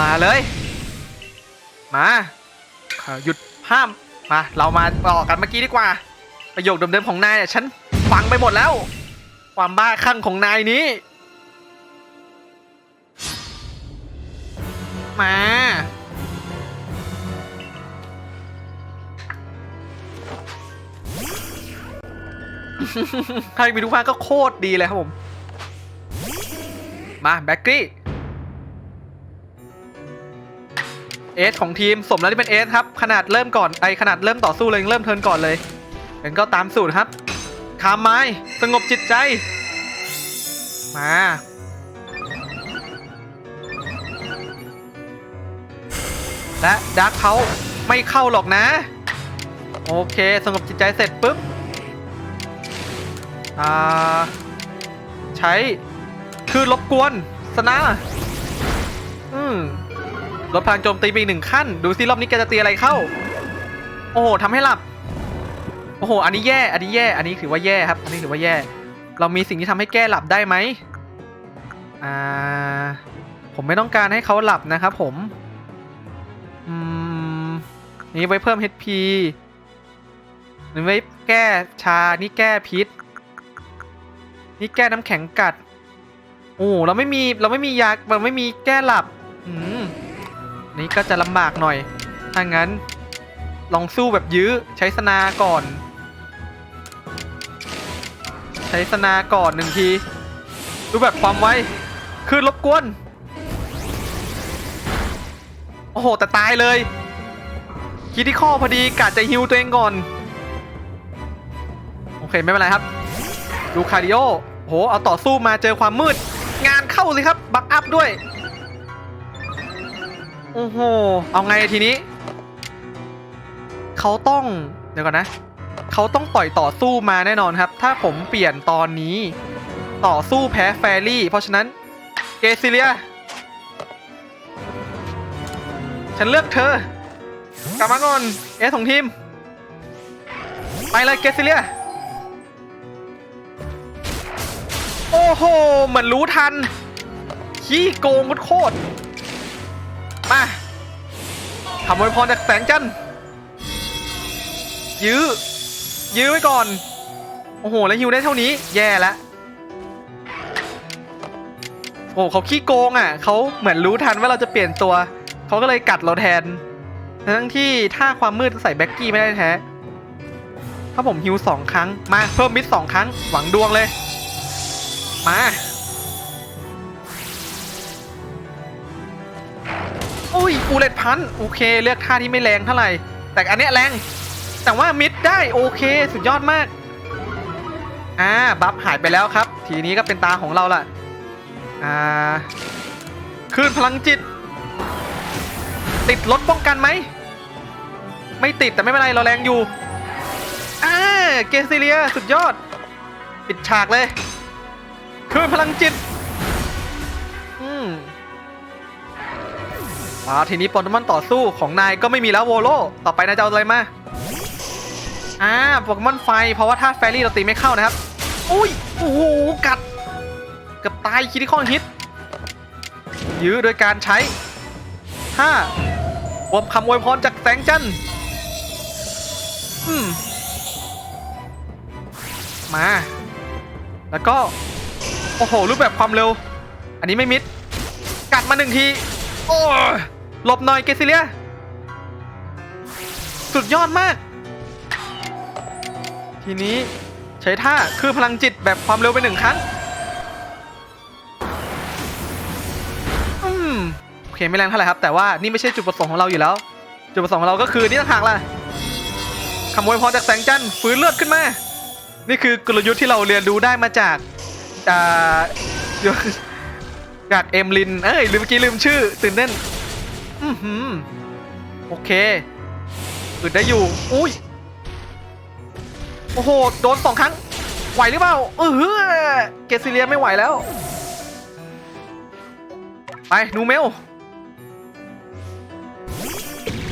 มาเลย มาหยุดห้ามมาเรามาต่อกันเมื่อกี้ดีกว่า ประโยคเดิมๆของนายเนี่ยฉันฟังไปหมดแล้ว ความบ้าคลั่งของนายนี้ มาใครมีทุกภาคก็โคตรดีเลยครับผม มาแบ็กกี้ เอสของทีมสมแล้วที่เป็นเอสครับ ขนาดเริ่มก่อนไอขนาดเริ่มต่อสู้เลยยังเริ่มเทินก่อนเลยเป็นก็ตามสูตรครับคามไม้สงบจิตใจ มาและดาร์คเขาไม่เข้าหรอกนะ โอเคสงบจิตใจเสร็จปุ๊บอ่าใช้คือรบกวนสนาอืม ลดพลังโจมตีไปอีกหนึ่งขั้น ดูซิรอบนี้แกจะตีอะไรเข้า โอ้โหทำให้หลับ โอ้โห อันนี้แย่ อันนี้แย่ อันนี้ถือว่าแย่ครับ อันนี้ถือว่าแย่ เรามีสิ่งที่ทำให้แก้หลับได้ไหมอ่า ผมไม่ต้องการให้เขาหลับนะครับผม อืม นี่ไว้เพิ่ม HP นี่ไว้แก้ชา นี่แก้พิษ นี่แก้น้ำแข็งกัด โอ้ เราไม่มี เราไม่มียาเราไม่มีแก้หลับ อืม นี่ก็จะลำบากหน่อย ถ้างั้น ลองสู้แบบยื้อใช้สนาก่อน ใช้สนาก่อนหนึ่งที ดูแบบความไวคือรบกวน โอ้โห แต่ตายเลย คิดที่ข้อพอดีกะจะฮิวตัวเองก่อน โอเค ไม่เป็นไรครับ ดูคาร์ดิโอโห เอาต่อสู้มาเจอความมืด งานเข้าสิครับ บักอัพด้วย โอ้โห เอาไงทีนี้ เขาต้อง เดี๋ยวก่อนนะ เขาต้องต่อยต่อสู้มาแน่นอนครับ ถ้าผมเปลี่ยนตอนนี้ ต่อสู้แพ้แฟรี่ เพราะฉะนั้นเกซิเลีย ฉันเลือกเธอกลับมาก่อนเอสของทีม ไปเลยเกซิเลีย โอ้โห เหมือนรู้ทันขี้โกงโคตร มาขโมยพรจากแสงจันทร์ยื้อ ยื้อไว้ก่อน โอ้โห แล้วฮิวได้เท่านี้ แย่แล้วโอ้โหเขาขี้โกงอะ เขาเหมือนรู้ทันว่าเราจะเปลี่ยนตัว เขาก็เลยกัดเราแทน ทั้งที่ถ้าความมืดใส่แบ็กกี้ไม่ได้แท้ ถ้าผมฮิวสองครั้ง มาเพิ่มมิดสองครั้ง หวังดวงเลย มา อุ้ยฟูเลตพันโอเค เลือกท่าที่ไม่แรงเท่าไหร่ แต่อันเนี้ยแรง แต่ว่ามิดได้โอเคสุดยอดมาก อ่าบัฟหายไปแล้วครับ ทีนี้ก็เป็นตาของเราล่ะ อ่าคืนพลังจิต ติดลดป้องกันไหม ไม่ติดแต่ไม่เป็นไรเราแรงอยู่ อ่าเกซิเลียสุดยอด ปิดฉากเลย คืนพลังจิต อืม อ่าทีนี้โปเกมอนต่อสู้ของนายก็ไม่มีแล้วโวโลต่อไปนายจะเอาอะไรมาอ่าโปเกมอนไฟ เพราะว่าถ้าแฟรี่เราตีไม่เข้านะครับ อุ้ยโอ้โหกัดเกับตายคิดที่ข้อฮิต ยื้อโดยการใช้ห้าบวมคำอวยพรจากแสงจันทร์อืมมา แล้วก็ โอ้โห รูปแบบความเร็ว อันนี้ไม่มิด กัดมาหนึ่งที โอ้ หลบหน่อยเกซิเลีย สุดยอดมาก ทีนี้ใช้ท่าคือพลังจิตแบบความเร็วไปหนึ่งครั้ง อืมโอเคไม่แรงเท่าไหร่ครับ แต่ว่านี่ไม่ใช่จุดประสงค์ของเราอยู่แล้ว จุดประสงค์ของเราก็คือนี่ต่างหากล่ะขโมยพรจากแสงจันทร์ฟื้นเลือดขึ้นมา นี่คือกลยุทธ์ที่เราเรียนรู้ได้มาจากอ่าเดี๋ยวจากเอ็มลิน เอ้ยลืมเมื่อกี้ลืมชื่อตื่นเต้น อือหือโอเคอึดได้อยู่ อุ้ย โอ้โห โดนสองครั้ง ไหวหรือเปล่าเออเกซิเลียไม่ไหวแล้ว ไป นูเมล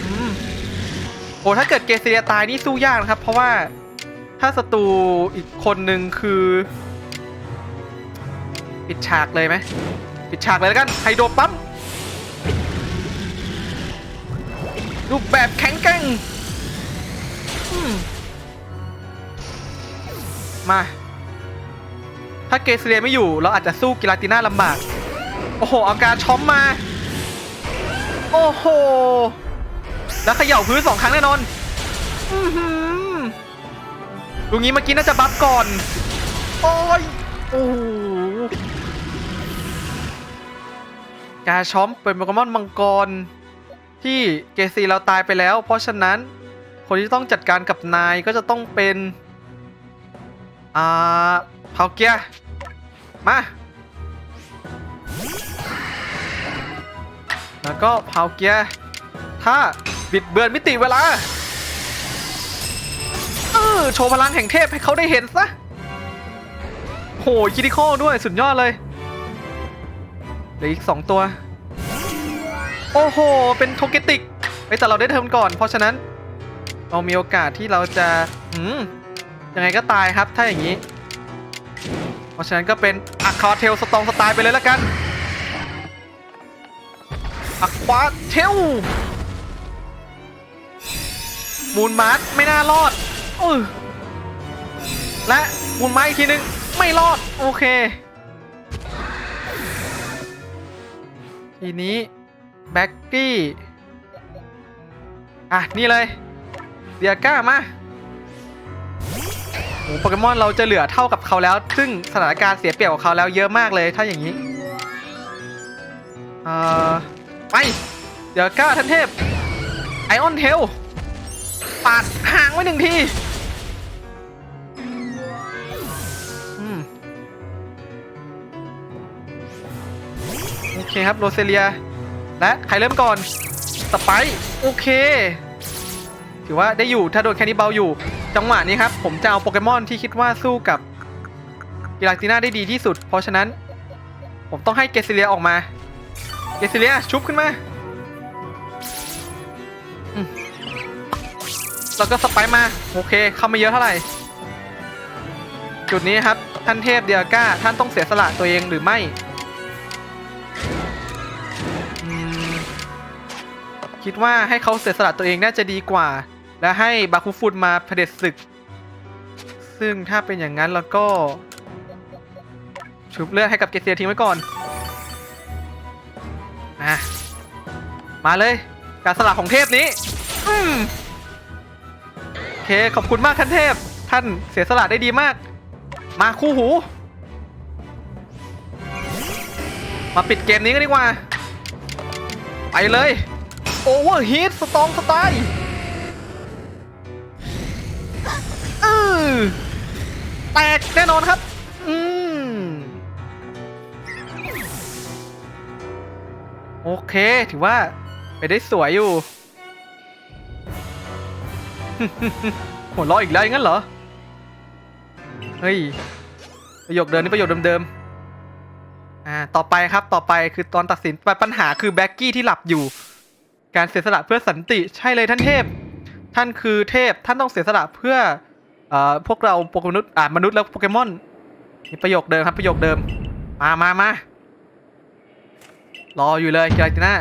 อืมโอ้ถ้าเกิดเกซิเลียตายนี่สู้ยากนะครับ เพราะว่าถ้าศัตรูอีกคนหนึ่งคือ ปิดฉากเลยไหม ปิดฉากเลยแล้วกันไฮโดรปั๊ม รูปแบบแข็งแกร่งมา ถ้าเกสเรียไม่อยู่ เราอาจจะสู้กิลาติน่าลำบาก โอ้โห เอาการช้อมมา โอ้โห แล้วเขย่าพื้นสองครั้งแน่นอนอื้อหือดูงี้เมื่อกี้น่าจะบัฟก่อน โอ้ย โอ้โหกาช้อมเป็นโปเกมอนมังกร ที่เกซีเราตายไปแล้ว เพราะฉะนั้นคนที่ต้องจัดการกับนายก็จะต้องเป็น อ่าเผาเกียร์มาแล้วก็เผาเกียร์ถ้าบิดเบือนมิติเวลาเออโชว์พลังแห่งเทพให้เขาได้เห็นซะโหคิดิคอลด้วยสุดยอดเลยเหลืออีกสองตัว โอ้โห เป็นโทเกติกเฮ้ยแต่เราได้เทิร์นก่อน เพราะฉะนั้น เรามีโอกาสที่เราจะอืมยังไงก็ตายครับถ้าอย่างนี้ เพราะฉะนั้นก็เป็นอะคาเทลสตองสไตล์ไปเลยแล้วกันอะควาเทลมูนมาร์ทไม่น่ารอดออและมูนมาร์อีกทีนึง ไม่รอด โอเค ทีนี้ แบ็กกี้ อะ นี่เลยเดียก้ามาโอ้โปเกมอนเราจะเหลือเท่ากับเขาแล้ว ซึ่งสถานการณ์เสียเปรียบกับเขาแล้วเยอะมากเลยถ้าอย่างนี้ เอ่อ ไป เดียก้าทันเทพ ไอออนเทลปาดห่างไว้หนึ่งทีโอเคครับ โรเซเลีย และใครเริ่มก่อนสไปโอเค ถือว่าได้อยู่ถ้าโดนแคนิบาลอยู่ จังหวะนี้ครับ ผมจะเอาโปเกมอนที่คิดว่าสู้กับกิลาติน่าได้ดีที่สุด เพราะฉะนั้น ผมต้องให้เกซิเลียออกมา เกซิเลียชุบขึ้นมาแล้วก็สไปมา โอเค เข้ามาเยอะเท่าไหร่ จุดนี้ครับ ท่านเทพเดียก้า ท่านต้องเสียสละตัวเองหรือไม่ คิดว่าให้เขาเสียสละตัวเองน่าจะดีกว่า และให้บาคุฟุนมาเผด็จศึก ซึ่งถ้าเป็นอย่างนั้นแล้วก็ ชุบเลือดให้กับเกเซียทิ้งไว้ก่อนอะมาเลย การสละของเทพนี้อืมโอเคขอบคุณมากท่านเทพ ท่านเสียสละได้ดีมาก มาคู่หู มาปิดเกมนี้กันดีกว่า ไปเลย โอเวอร์ฮีทสตองสไตล์เออแตกแน่นอนครับ อืม โอเค ถือว่าไปได้สวยอยู่ หัวเราะอีกแล้วงั้นเหรอ เฮ้ย ประโยคเดิมนี่ประโยคเดิมๆ อ่า ต่อไปครับ ต่อไปคือตอนตัดสินปัญหาคือแบ็กกี้ที่หลับอยู่ การเสียสละเพื่อสันติใช่เลยท่านเทพ ท่านคือเทพท่านต้องเสียสละเพื่อเอ่อพวกเราโปเกมนุษย์อ่ามนุษย์แล้วโปเกมอนนี่ประโยคเดิมครับประโยคเดิม มามามา รออยู่เลยกาลติน่า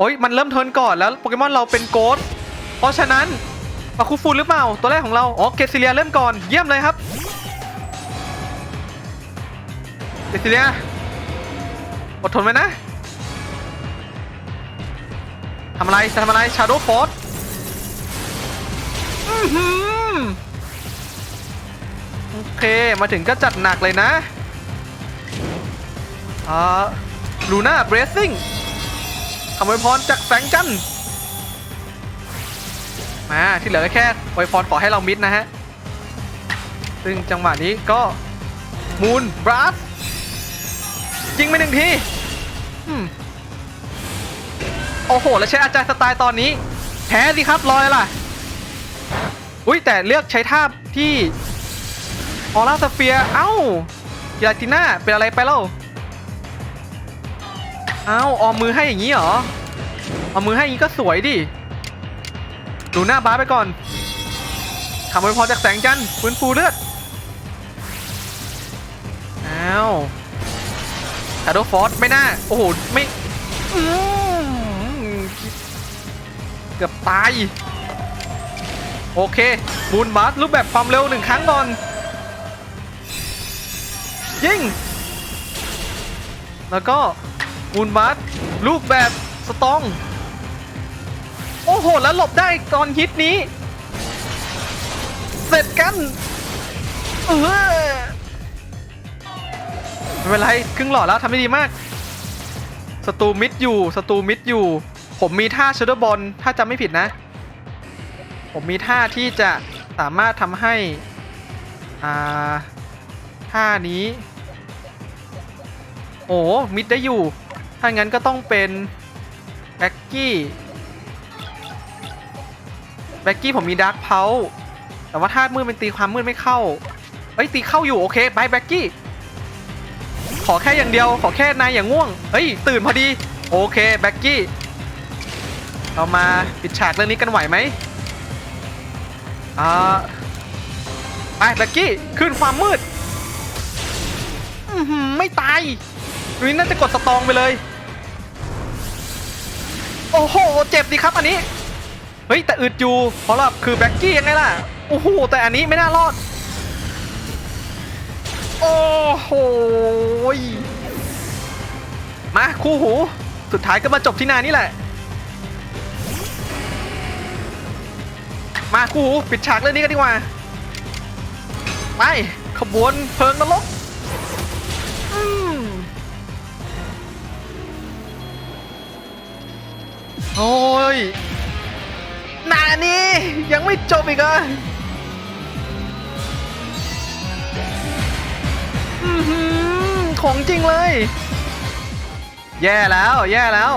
โอ้ยมันเริ่มเทิร์นก่อนแล้วโปเกมอนเราเป็นโกดเพราะฉะนั้นมาคูฟูหรือเปล่า ตัวแรกของเรา อ๋อ เกซิเลียเริ่มก่อน เยี่ยมเลยครับ เกซิเลีย อดทนไว้นะ ทำอะไรจะทำอะไร ชาโดว์ฟอร์สโอเค มาถึงก็จัดหนักเลยนะ อ่า ลูน่า เบรซิ่ง คำอวยพรจากแสงจันทร์มาที่เหลือก็แค่อวยพรขอให้เรามิดนะฮะ ซึ่งจังหวะนี้ก็มูนบรัสยิงไปหนึ่งทีอืมโอ้โห แล้วใช้อาจารย์สไตล์ตอนนี้แพ้สิครับรอยล่ะ อุ้ยแต่เลือกใช้ท่าที่ออร่าสเฟียเอ้ากิลาติน่าเป็นอะไรไปเล่าเอ้าออมมือให้อย่างนี้เหรอเอามือให้อย่างนี้ก็สวยดิดูหน้าบ้าไปก่อนคำอวยพรจากแสงจันทร์ฟื้นฟูเลือดอ้าวชาโดฟอร์ไม่น่า โอ้โห ไม่เกือบตาย โอเคบูนบาสรูปแบบความเร็วหนึ่งครั้งก่อน ยิง แล้วก็ บูนบาสรูปแบบสตอง โอ้โห แล้วหลบได้ตอนฮิตนี้ เสร็จกัน เออไม่เป็นไรครึ่งหล่อแล้วทำได้ดีมากสตูมิดอยู่สตูมิดอยู่ ผมมีท่าช a ด o w บอลถ้าจำไม่ผิดนะ ผมมีท่าที่จะสามารถทำให้อ่าท่านี้ โอ้มิดได้อยู่ ถ้างั้นก็ต้องเป็นแบ็กกี้แบ็กกี้ผมมีดาร์ p เพาแต่ว่าธาตุมืดเป็นตีความมืดไม่เข้าเฮ้ยตีเข้าอยู่โอเคบายแบ็กกี้ขอแค่อย่างเดียวขอแค่นายอย่างง่วงเฮ้ยตื่นพอดีโอเคแบ็กกี้เรามาปิดฉากเรื่องนี้กันไหวไหมอ่าไปแบ็กกี้ขึ้นความมืดอือหือไม่ตายนี่น่าจะกดสตองไปเลย โอ้โห เจ็บดีครับอันนี้ เฮ้ย แต่อึดอยู่ เพราะเราคือแบ็กกี้ยังไงล่ะ โอ้โห แต่อันนี้ไม่น่ารอด โอ้โห มาคู่หู สุดท้ายก็มาจบที่นานี่แหละ มาคู่หู ปิดฉากเรื่องนี้กันดีกว่า ไป ขบวนเพลิงนรก โอ้ยนานี่ยังไม่จบอีกเหรอะของจริงเลย แย่แล้ว แย่แล้ว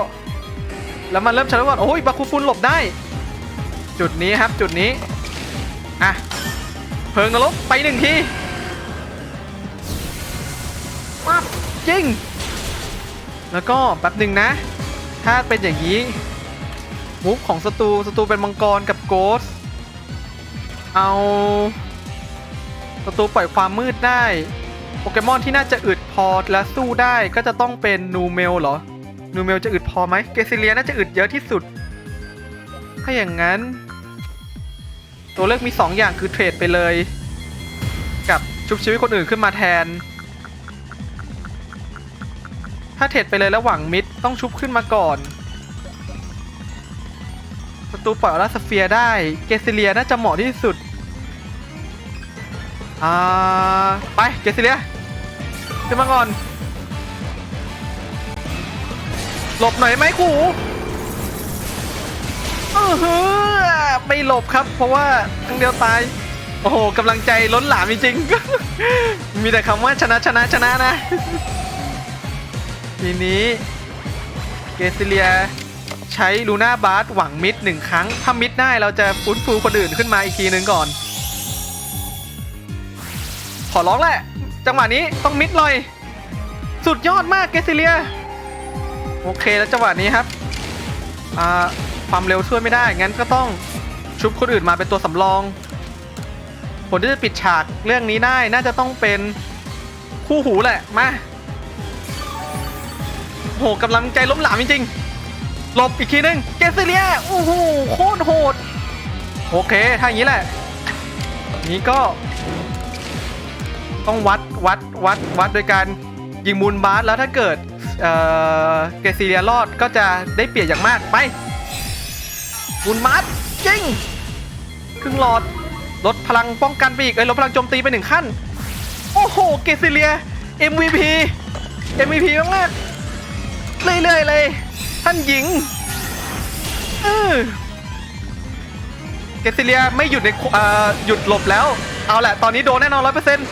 แล้วมันเริ่มชันว่าโอ้ยบาคูฟุนหลบได้ จุดนี้ครับจุดนี้ อะ เพิงนรกไปหนึ่งทีปั๊บจริง แล้วก็แป๊บหนึ่งนะ ถ้าเป็นอย่างนี้ มุกของศัตรูศัตรูเป็นมังกรกับโกสเอาศัตรูปล่อยความมืดได้ โปเกมอนที่น่าจะอึดพอและสู้ได้ก็จะต้องเป็นนูเมลเหรอ นูเมลจะอึดพอไหมเกซิเลียน่าจะอึดเยอะที่สุด ถ้าอย่างนั้น ตัวเลือกมี 2 อย่างคือเทรดไปเลย กับชุบชีวิตคนอื่นขึ้นมาแทน ถ้าเทรดไปเลยแล้วหวังมิดต้องชุบขึ้นมาก่อน ศัตรูปล่อยออร่าสเฟียร์ได้ เกซิเลียน่าจะเหมาะที่สุด อ่า ไป เกซิเลียขึ้นมาก่อน หลบหน่อยไหมครูเออฮือไม่หลบครับ เพราะว่าทั้งเดียวตาย โอ้โหกำลังใจล้นหลามจริงๆ มีแต่คำว่าชนะชนะชนะนะ ทีนี้ เกซิเลีย ใช้ลูน่าบาร์สหวังมิดหนึ่งครั้ง ถ้ามิดได้เราจะฟื้นฟูคนอื่นขึ้นมาอีกทีหนึ่งก่อน ขอร้องแหละ จังหวะนี้ต้องมิดเลย สุดยอดมากเกซิเลีย โอเคแล้วจังหวะนี้ครับความเร็วช่วยไม่ได้ งั้นก็ต้องชุบคนอื่นมาเป็นตัวสำรอง คนที่จะปิดฉากเรื่องนี้ได้น่าจะต้องเป็นคู่หูแหละ มาโหกำลังใจล้มหลามจริงๆ หลบอีกทีนึงเกสเลียโอ้โหโคตรโหด โอเค ถ้าอย่างนี้แหละ นี้ก็ ต้องวัดวัดวัดวัดโดยการยิงมูลบาสแล้วถ้าเกิดเอ่อเกสเลียรอดก็จะได้เปรียบอย่างมากไปมูลบาสจริงครึ่งหลอดลดพลังป้องกันไปอีกเอ้ยลดพลังโจมตีไปหนึ่งขั้น โอ้โห เกสเลีย MVP MVP มากๆเรื่อยๆเลย ท่านหญิงเออเกสซิเลียไม่หยุดในหยุดหลบแล้ว เอาแหละ ตอนนี้โดนแน่นอนร้อยเปอร์เซ็นต์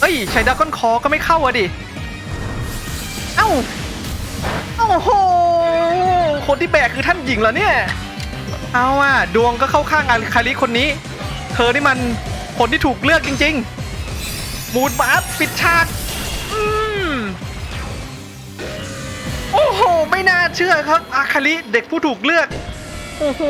เอ้ยใช้ดราก้อนคอก็ไม่เข้าอะดิ เอ้า โอ้โห คนที่แบกคือท่านหญิงเหรอเนี่ย เอาอะดวงก็เข้าข้างอาคาริคนนี้ เธอนี่มันคนที่ถูกเลือกจริง ๆ มูดบาร์ปิดฉาก โอ้โห ไม่น่าเชื่อครับอาคาริเด็กผู้ถูกเลือก โอ้โห